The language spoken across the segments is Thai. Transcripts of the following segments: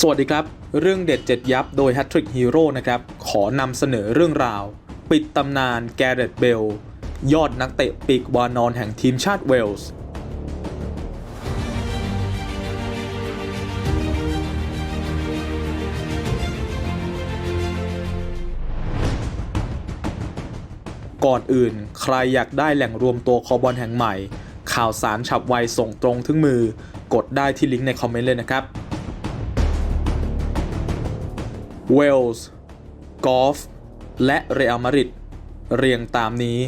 สวัสดีครับ เรื่องเด็ดเจ็ดยับโดย h a t t r i c k Hero นะครับ ขอนำเสนอเรื่องราว ปิดตำนานแกเรตเบล ยอดนักเตะปีกวานอนแห่งทีมชาติเวลส์ก่อนอื่น ใครอยากได้แหล่งรวมตัวคอบอลแห่งใหม่ ข่าวสารฉับไวส่งตรงถึงมือ กดได้ที่ลิงก์ในคอมเมนต์เลยนะครับ เวลส์กอล์ฟและเรอัลมาริดเรียงตามนี้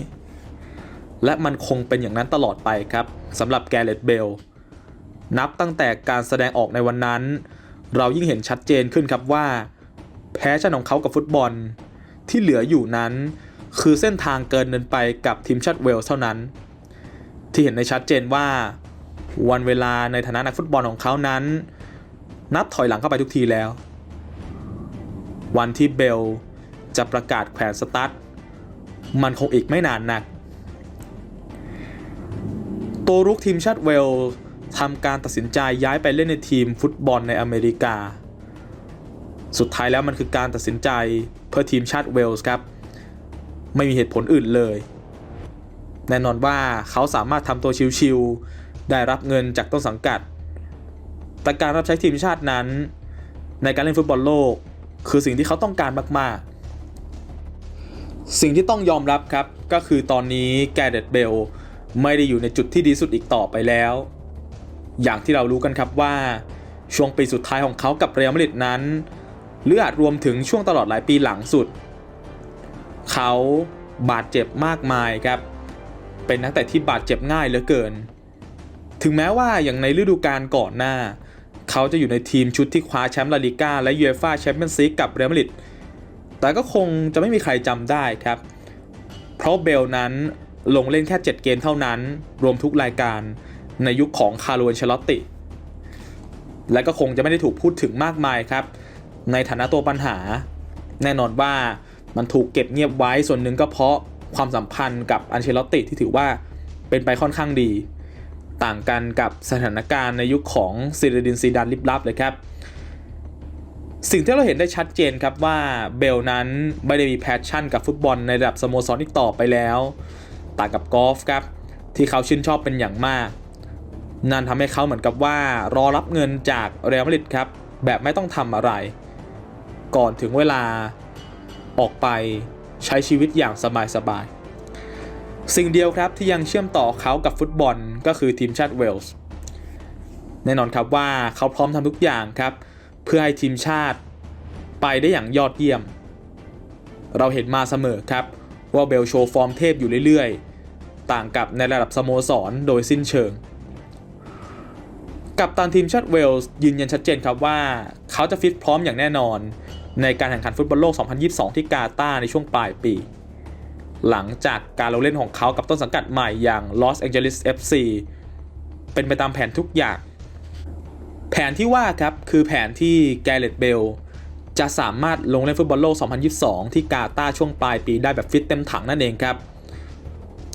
และมันคงเป็นอย่างนั้นตลอดไปครับสำหรับแกเรตเบล นับตั้งแต่การแสดงออกในวันนั้น เรายิ่งเห็นชัดเจนขึ้นครับว่า แพ้ชนของเขากับฟุตบอล ที่เหลืออยู่นั้น คือเส้นทางเกินเดินไปกับทีมชาติเวลส์เท่านั้น ที่เห็นในชัดเจนว่า วันเวลาในฐานะนักฟุตบอลของเขานั้น นับถอยหลังเข้าไปทุกทีแล้ว วันที่เบลจะประกาศแขวนสตาร์ทมันคงอีกไม่นานนัก ตัวรุกทีมชาติเวลส์ทำการตัดสินใจย้ายไปเล่นในทีมฟุตบอลในอเมริกา สุดท้ายแล้วมันคือการตัดสินใจเพื่อทีมชาติเวลส์ครับ ไม่มีเหตุผลอื่นเลย แน่นอนว่าเขาสามารถทำตัวชิวๆได้รับเงินจากต้นสังกัด แต่การรับใช้ทีมชาตินั้น ในการเล่นฟุตบอลโลก คือสิ่งที่เขาต้องการมากๆ สิ่งที่ต้องยอมรับครับ ก็คือตอนนี้แกเดตเบลไม่ได้อยู่ในจุดที่ดีสุดอีกต่อไปแล้ว อย่างที่เรารู้กันครับว่า ช่วงปีสุดท้ายของเขากับเรอัลมาดริดนั้น หรืออาจรวมถึงช่วงตลอดหลายปีหลังสุด เขาบาดเจ็บมากมายครับ เป็นนักเตะที่บาดเจ็บง่ายเหลือเกิน ถึงแม้ว่าอย่างในฤดูกาลก่อนหน้า เขาจะอยู่ในทีมชุดที่คว้าแชมป์ลาลิก้าและยูเอฟ่าแชมเปี้ยนส์ลีกกับเรอัลมาดริดแต่ก็คงจะไม่มีใครจำได้ครับ เพราะเบลนั้นลงเล่นแค่ 7 เกมเท่านั้น รวมทุกรายการในยุคของคาร์ลอนเชลอตติ และก็คงจะไม่ได้ถูกพูดถึงมากมายครับ ในฐานะตัวปัญหา แน่นอนว่ามันถูกเก็บเงียบไว้ส่วนหนึ่งก็เพราะความสัมพันธ์กับอันเชลอตติที่ถือว่าเป็นไปค่อนข้างดี ต่างกันกับสถานการณ์ในยุคของซิรดินซีดานลิบลับเลยครับ สิ่งที่เราเห็นได้ชัดเจนครับว่าเบลนั้นไม่ได้มีแพชชั่นกับฟุตบอลในระดับสโมสรอีกต่อไปแล้ว ต่างกับกอล์ฟครับที่เขาชื่นชอบเป็นอย่างมาก นั่นทำให้เขาเหมือนกับว่ารอรับเงินจากเรอัลมาดริดครับแบบไม่ต้องทำอะไร ก่อนถึงเวลาออกไปใช้ชีวิตอย่างสบายๆ สิ่งเดียวครับที่ยังเชื่อมต่อเขากับฟุตบอลก็คือทีมชาติเวลส์แน่นอนครับว่าเขาพร้อมทำทุกอย่างครับ เพื่อให้ทีมชาติไปได้อย่างยอดเยี่ยม เราเห็นมาเสมอครับ ว่าเบลโชว์ฟอร์มเทพอยู่เรื่อยๆ ต่างกับในระดับสโมสรโดยสิ้นเชิง กับตันทีมชาติเวลส์ยืนยันชัดเจนครับว่าเขาจะฟิตพร้อมอย่างแน่นอน ในการแข่งขันฟุตบอลโลก 2022 ที่กาตาร์ในช่วงปลายปี หลังจากการลงเล่นของเขากับต้นสังกัดใหม่อย่าง Los Angeles FC เป็นไปตามแผนทุกอย่าง แผนที่ว่าครับ คือแผนที่แกเรตเบลจะสามารถลงเล่นฟุตบอลโลก 2022 ที่กาตาร์ช่วงปลายปีได้แบบฟิตเต็มถังนั่นเองครับ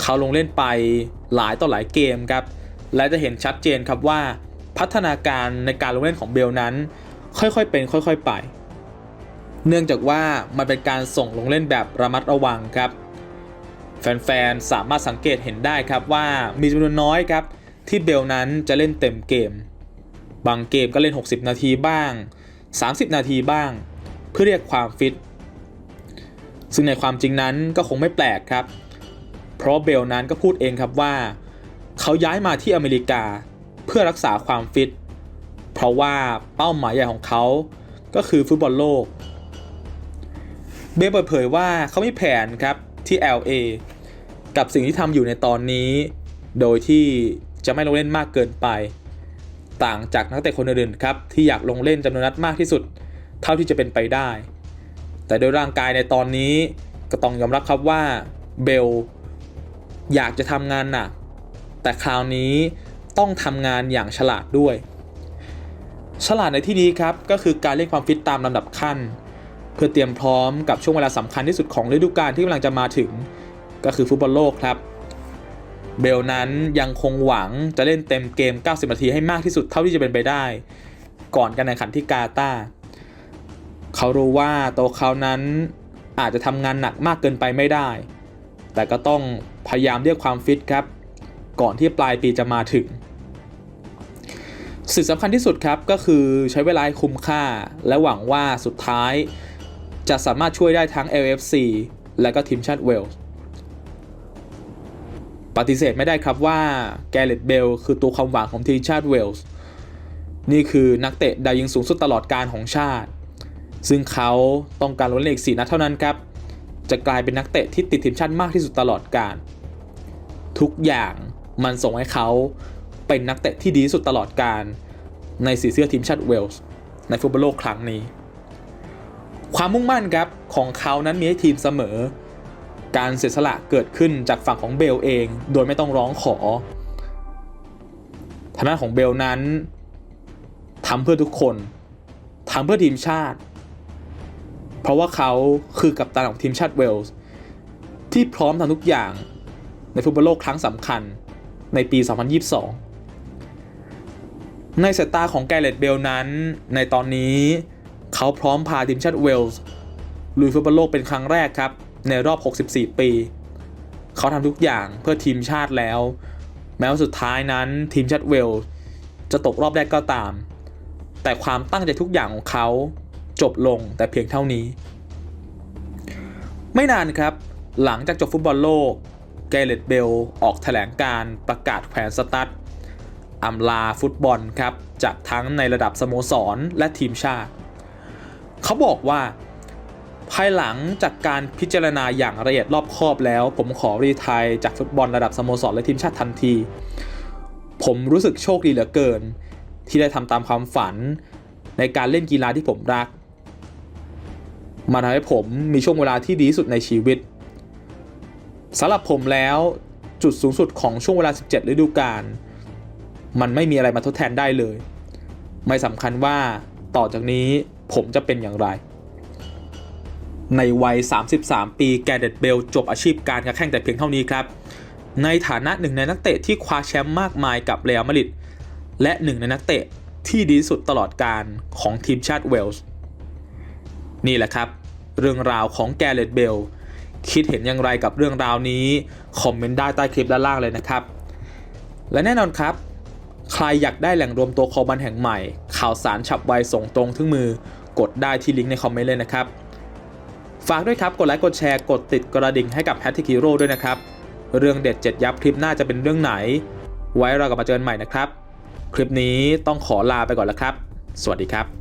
เขาลงเล่นไปหลายต่อหลายเกมครับ และจะเห็นชัดเจนครับว่าพัฒนาการในการลงเล่นของเบลนั้น ค่อยๆเป็นค่อยๆไป เนื่องจากว่ามันเป็นการส่งลงเล่นแบบระมัดระวังครับ แฟนๆ สามารถสังเกตเห็นได้ครับว่ามีจำนวนน้อยครับ ที่เบลนั้นจะเล่นเต็มเกม บางเกมก็เล่น 60 นาทีบ้าง 30 นาทีบ้าง เพื่อเรียกความฟิต ซึ่งในความจริงนั้นก็คงไม่แปลกครับ เพราะเบลนั้นก็พูดเองครับว่า เขาย้ายมาที่อเมริกาเพื่อรักษาความฟิต เพราะว่าเป้าหมายใหญ่ของเขาก็คือฟุตบอลโลก เบลเปิดเผยว่าเขามีแผนครับ ที่ LA กับสิ่งที่ทำอยู่ในตอนนี้ โดยที่จะไม่ลงเล่นมากเกินไป ต่างจากนักเตะคนอื่นๆครับที่อยากลงเล่นจำนวนนัดมากที่สุด เท่าที่จะเป็นไปได้ แต่โดยร่างกายในตอนนี้ก็ต้องยอมรับครับว่าเบลอยากจะทำงานหนักแต่คราวนี้ต้องทำงานอย่างฉลาดด้วย ฉลาดในที่นี้ครับก็คือการเล่นความฟิตตามลำดับขั้น พื่อเตรียมพร้อมกับช่วงเวลาสำคัญที่สุดของฤดูกาลที่กำลังจะมาถึง ก็คือฟุตบอลโลกครับ เบลนั้นยังคงหวังจะเล่นเต็มเกม 90 นาทีให้มากที่สุดเท่าที่จะเป็นไปได้ ก่อนการแข่งขันที่กาตาร์เขารู้ว่าตัวเขานั้นอาจจะทำงานหนักมากเกินไปไม่ได้ แต่ก็ต้องพยายามเรียกความฟิตครับ ก่อนที่ปลายปีจะมาถึงสิ่งสำคัญที่สุดครับก็คือใช้เวลาคุ้มค่าและหวังว่าสุดท้าย จะสามารถช่วยได้ทั้ง LFC และก็ทีมชาติเวลส์ปฏิเสธไม่ได้ครับว่าแกเรตเบลคือตัวความหวังของทีมชาติเวลส์นี่คือนักเตะดาวยิงสูงสุดตลอดการของชาติ ซึ่งเขาต้องการลดเล็ก4นัดเท่านั้นครับ จะกลายเป็นนักเตะที่ติดทีมชาติมากที่สุดตลอดการ ทุกอย่างมันส่งให้เขาเป็นนักเตะที่ดีที่สุดตลอดการในสีเสื้อทีมชาติเวลส์ในฟุตบอลโลกครั้งนี้ ความมุ่งมั่นครับของเขานั้นมีให้ทีมเสมอ การเสียสละเกิดขึ้นจากฝั่งของเบลเอง โดยไม่ต้องร้องขอทางด้านของเบลนั้นทำเพื่อทุกคนทำเพื่อทีมชาติ เพราะว่าเขาคือกัปตันของทีมชาติเวลส์ที่พร้อมทำทุกอย่างในฟุตบอลโลกครั้งสำคัญในปี 2022 ในสายตาของแกเรตเบลนั้น ในตอนนี้ เขาพร้อมพาทีมชาติเวลส์ลุยฟุตบอลโลกเป็นครั้งแรกครับ ในรอบ 64 ปี เขาทำทุกอย่างเพื่อทีมชาติแล้ว แม้ว่าสุดท้ายนั้นทีมชาติเวลส์จะตกรอบแรกก็ตาม แต่ความตั้งใจทุกอย่างของเขาจบลงแต่เพียงเท่านี้ ไม่นานครับ หลังจากจบฟุตบอลโลกแกเรตเบลออกแถลงการประกาศแขวนสตั๊ดอำลาฟุตบอลครับ จากทั้งในระดับสโมสรและทีมชาติ เขาบอกว่า ภายหลังจากการพิจารณาอย่างละเอียดรอบคอบแล้ว ผมขอรีไทยจากฟุตบอลระดับสโมสรและทีมชาติทันที ผมรู้สึกโชคดีเหลือเกิน ที่ได้ทำตามความฝัน ในการเล่นกีฬาที่ผมรักมันทำให้ผมมีช่วงเวลาที่ดีที่สุดในชีวิตสำหรับผมแล้วจุดสูงสุดของช่วงเวลา 17 ฤดูกาลมันไม่มีอะไรมาทดแทนได้เลย ไม่สำคัญว่าต่อจากนี้ ผมจะเป็นอย่างไร ในวัย 33 ปีแกเดตเบลจบอาชีพการค้าแข่งแต่เพียงเท่านี้ครับ ในฐานะหนึ่งในนักเตะที่คว้าแชมป์มากมายกับเรอัลมาดริดและหนึ่งในนักเตะที่ดีสุดตลอดการของทีมชาติเวลส์นี่แหละครับ เรื่องราวของแกเรตเบลคิดเห็นอย่างไรกับเรื่องราวนี้ คอมเมนต์ได้ใต้คลิปด้านล่างเลยนะครับ และแน่นอนครับ ใครอยากได้แหล่งรวมตัวคอบันแห่งใหม่ ข่าวสารฉับไวส่งตรงถึงมือ กดได้ที่ลิงก์ในคอมเมนต์เลยนะครับ ฝากด้วยครับกดไลค์กดแชร์กดติดกระดิ่งให้กับแพทติคิโร่ด้วยนะครับ เรื่องเด็ดเจ็ดยับคลิปหน้าจะเป็นเรื่องไหน ไว้เรากลับมาเจอกันใหม่นะครับ คลิปนี้ต้องขอลาไปก่อนแล้วครับ สวัสดีครับ